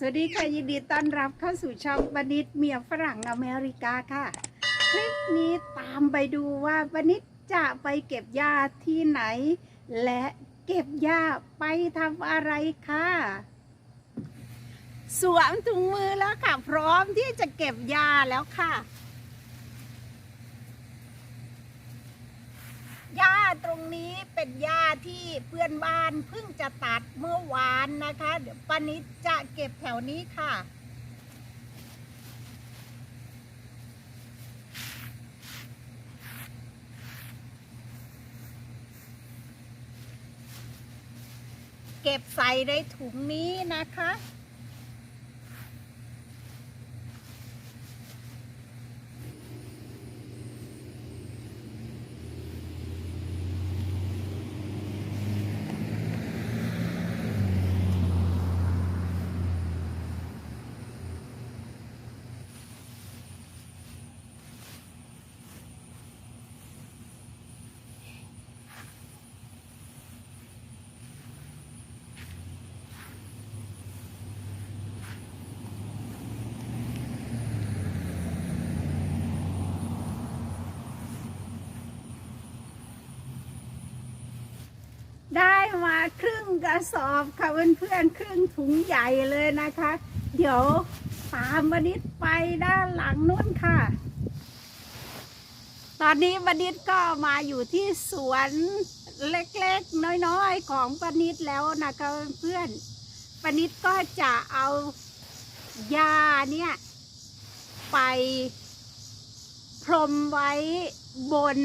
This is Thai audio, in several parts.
สวัสดีค่ะ ยินดีต้อนรับเข้าสู่ช่องบนิดเมียฝรั่งอเมริกาค่ะ คลิปนี้ตามไปดูว่าบนิดจะไปเก็บหญ้าที่ไหน และเก็บหญ้าไปทำอะไรค่ะ สวมถุงมือแล้วค่ะ พร้อมที่จะเก็บหญ้าแล้วค่ะ หญ้าตรงนี้เป็นหญ้าที่เพื่อนบ้านเพิ่งจะตัดเมื่อวานนะคะ เดี๋ยวป้านิดจะเก็บแถวนี้ค่ะเก็บใส่ในถุงนี้นะคะ มาครึ่งกระสอบค่ะเพื่อนๆครึ่งถุงใหญ่เลยนะคะ เดี๋ยวตามบดิษไปด้านหลังนู้นค่ะ ตอนนี้บดิษก็มาอยู่ที่สวนเล็กๆ น้อยๆ ของปนิดแล้วนะคะเพื่อนปนิดก็จะเอายาเนี่ยไปพรมไว้บน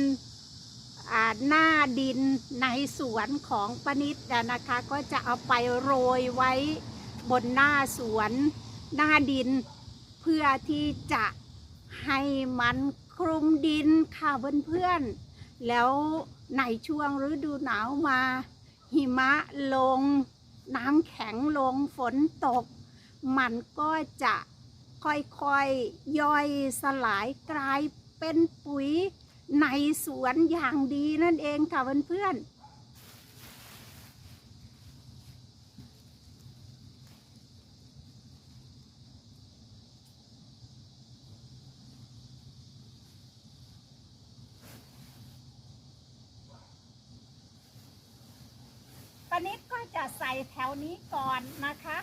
หน้าดินในสวนของปนิดนะคะ ก็จะเอาไปโรยไว้บนหน้าสวนหน้าดิน เพื่อที่จะให้มันคลุมดินค่ะเพื่อนๆ แล้วในช่วงฤดูหนาวมา หิมะลง น้ำแข็งลงฝนตก มันก็จะค่อยๆย่อยสลายกลายเป็นปุ๋ย ในสวนอย่างดีนั่นเองค่ะเพื่อนๆปนิดก็จะใส่แถวนี้ก่อนนะคะ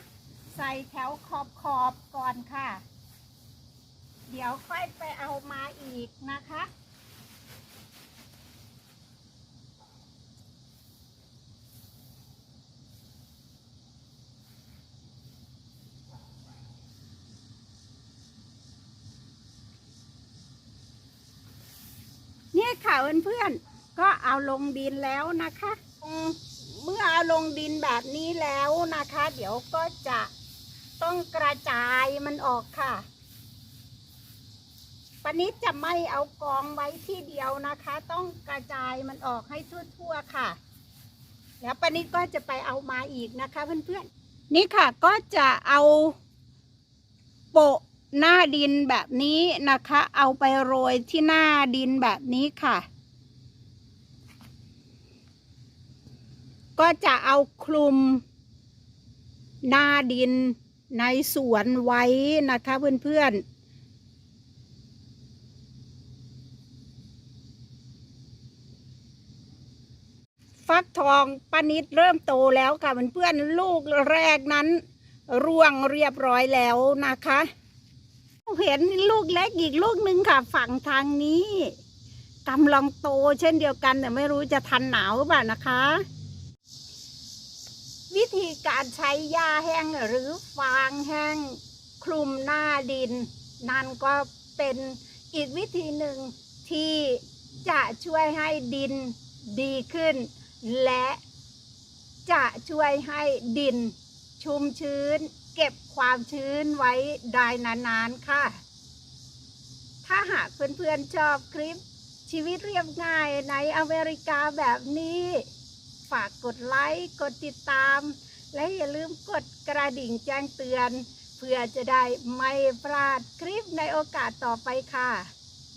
ใส่แถวขอบขอบๆก่อนค่ะ เดี๋ยวค่อยไปเอามาอีกนะคะ เนี่ยค่ะเพื่อนๆก็เอาลงดินแล้วนะคะเมื่อเอาลงดินแบบนี้แล้วนะคะ เดี๋ยวก็จะต้องกระจายมันออกค่ะปนิดจะไม่เอากองไว้ที่เดียวนะคะ ต้องกระจายมันออกให้ทั่วๆค่ะ แล้วปนิดก็จะไปเอามาอีกนะคะเพื่อนๆนี่ค่ะก็จะเอาโปะ หน้าดินแบบนี้นะคะ เอาไปโรยที่หน้าดินแบบนี้ค่ะ ก็จะเอาคลุม หน้าดินในสวนไว้นะคะเพื่อนๆฟักทองปนิดเริ่มโตแล้วค่ะเพื่อนๆลูกแรกนั้น ร่วงเรียบร้อยแล้วนะคะ เห็นลูกเล็กอีกลูกหนึ่งค่ะ ฝั่งทางนี้กำลังโตเช่นเดียวกัน แต่ไม่รู้จะทันหนาวหรือเปล่านะคะ วิธีการใช้หญ้าแห้งหรือฟางแห้งคลุมหน้าดิน นั่นก็เป็นอีกวิธีหนึ่งที่จะช่วยให้ดินดีขึ้น และจะช่วยให้ดินชุ่มชื้น เก็บความชื้นไว้ได้นานๆค่ะ ถ้าหากเพื่อนๆชอบคลิปชีวิตเรียบง่ายในอเมริกาแบบนี้ ฝากกดไลค์ กดติดตาม และอย่าลืมกดกระดิ่งแจ้งเตือน เพื่อจะได้ไม่พลาดคลิปในโอกาสต่อไปค่ะ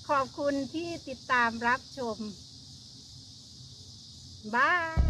ขอบคุณที่ติดตามรับชม บาย